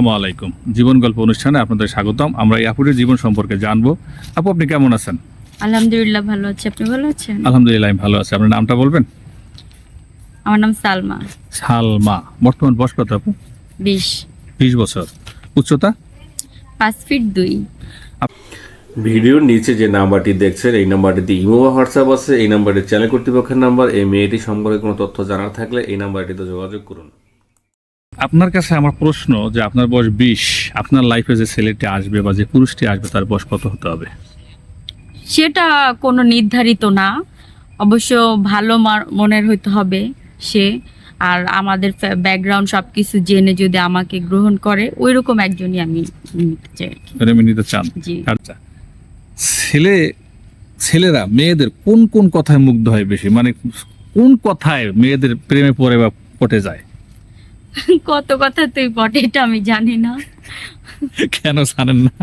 আসসালামু আলাইকুম। জীবন গল্প অনুষ্ঠানে আপনাদের স্বাগতম। আমরা এই আপুরের জীবন সম্পর্কে জানব। আপু আপনি কেমন আছেন? আলহামদুলিল্লাহ ভালো আছি। আপনি ভালো আছেন? আলহামদুলিল্লাহ আমি ভালো আছি। আপনার নামটা বলবেন? আমার নাম সালমা। সালমা। বর্তমান বয়স কত আপু? বিশ। বিশ বছর। উচ্চতা? পাঁচ ফিট দুই। ভিডিওর নিচে যে নাম্বারটি দেখছেন এই নাম্বারটিতে ইমো বা হোয়াটসঅ্যাপ আছে। এই নাম্বারটি চ্যানেল কর্তৃপক্ষের নাম্বার। এই মেয়েটি সম্পর্কে কোনো তথ্য জানার থাকলে এই নাম্বারটিতে যোগাযোগ করুন। আপনার কাছে আমার প্রশ্ন যে আপনার বয়স বিশ আপনার লাইফে যে ছেলেটি আসবে বা যে পুরুষটি আসবে তার বয়স কত হতে হবে? সেটা কোনো নির্ধারিত না। অবশ্য ভালো মনের হইতে হবে সে। আর আমাদের ব্যাকগ্রাউন্ড সব কিছু জেনে যদি আমাকে গ্রহণ করে ওই রকম একজনই আমি নিতে চাই নিতে চান? জি। আচ্ছা। ছেলে ছেলেরা মেয়েদের কোন কোন কথায় মুগ্ধ হয় বেশি? মানে কোন কথায় মেয়েদের প্রেমে পড়ে বা পটে যায়? কত কথা তুই পটে এটা আমি জানি না। কেন জানেন না?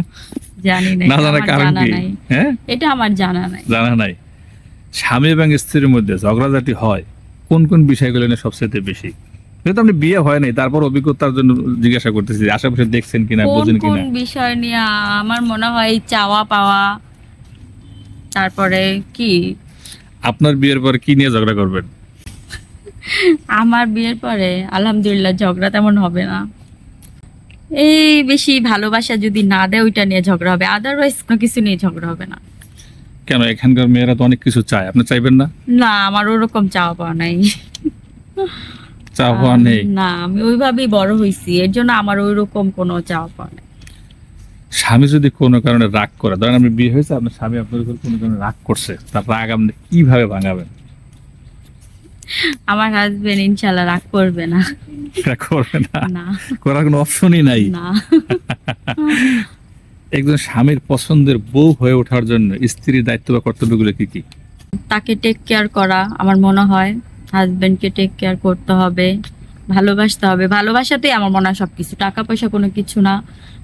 জানি না না এটা জানার আমার কারণ জানা কি? নাই। হ্যাঁ? এটা আমার জানা নাই। জানা নাই। স্বামী এবং স্ত্রীর মধ্যে ঝগড়াঝাটি হয় কোন কোন বিষয়গুলো নিয়ে সবচেয়ে বেশি? যেহেতু আপনি বিয়ে হয় নাই তারপর অভিজ্ঞতার জন্য জিজ্ঞাসা করতেছি আশেপাশে দেখছেন কিনা বোঝেন কোন? কিনা বিষয় নিয়ে আমার মনে হয় চাওয়া পাওয়া তারপরে কি? আপনার বিয়ের পর কি নিয়ে ঝগড়া করবেন? আমার বিয়ের পরে আলহামদুলিল্লাহ ঝগড়া তেমন হবে না। এই বেশি ভালোবাসা যদি না দেয় ওইটা নিয়ে ঝগড়া হবে। আদারওয়াইজ কোনো কিছু নিয়ে ঝগড়া হবে না। কেন? এখানকার মেয়েরা তো অনেক কিছু চায়। আপনি চাইবেন না? না আমার ওরকম চাওয়া পাওয়া নাই। চা পাওয়া নেই? না আমি ওইভাবেই বড় হয়েছি এর জন্য আমার ওইরকম কোনো চাওয়া পাওয়া নেই। স্বামী যদি কোনো কারণে রাগ করে ধরেন আপনি বিয়ে হয়েছে আপনার স্বামী আপনার উপর কোনো কারণে রাগ করছে তার রাগ আপনি কীভাবে ভাঙাবেন? আমার হাজবেন্ড ইনশাল্লাহ রাগ করবে না। রাগ করবে না? করার কোনো অপশনই নাই? না। একজন স্বামীর পছন্দের বউ হয়ে ওঠার জন্য স্ত্রীর দায়িত্ব বা কর্তব্যগুলো কি কি? তাকে টেক কেয়ার করা আমার মনে হয় হাজবেন্ডকে টেক কেয়ার করতে হবে ভালোবাসতে হবে। ভালোবাসাতেই আমার মনে হয় সবকিছু। টাকা পয়সা কোনো কিছু না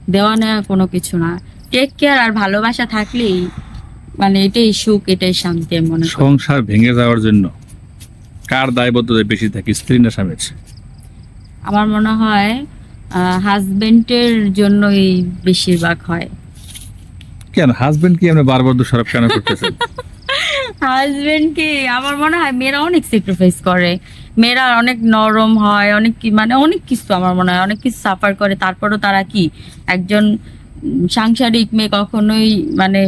দেওয়া নেওয়া কোনো কিছু না। টেক কেয়ার আর ভালোবাসা থাকলেই মানে এটাই সুখ এটাই শান্তি মনে সংসার ভেঙে যাওয়ার জন্য কার দায়বদ্ধতা বেশি থাকে? স্ত্রী না স্বামীর? আমার মনে হয় হাজবেন্ডের জন্যই বেশিরভাগ হয়। কেন? হাজবেন্ড কি আপনি বারবার দোষারোপ কেন করতেছেন? হাজবেন্ডকে আমার মনে হয় মেয়েরা অনেক স্যাক্রিফাইস করে। মেয়েরা অনেক নরম হয় অনেক কি মানে অনেক কিছু আমার মনে হয় অনেক কিছু সাফার করে। তারপরও তারা কি একজন সাংসারিক মেয়ে কখনোই মানে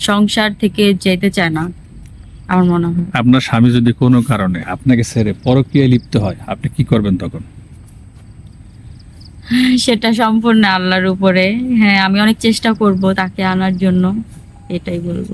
সংসার থেকে যেতে চায় না। আমার মনে হয়। আপনার স্বামী যদি কোনো কারণে আপনাকে ছেড়ে পরকীয়ায় লিপ্ত হয় আপনি কি করবেন তখন? সেটা সম্পূর্ণ আল্লাহর উপরে। হ্যাঁ আমি অনেক চেষ্টা করব তাকে আনার জন্য এটাই বলব।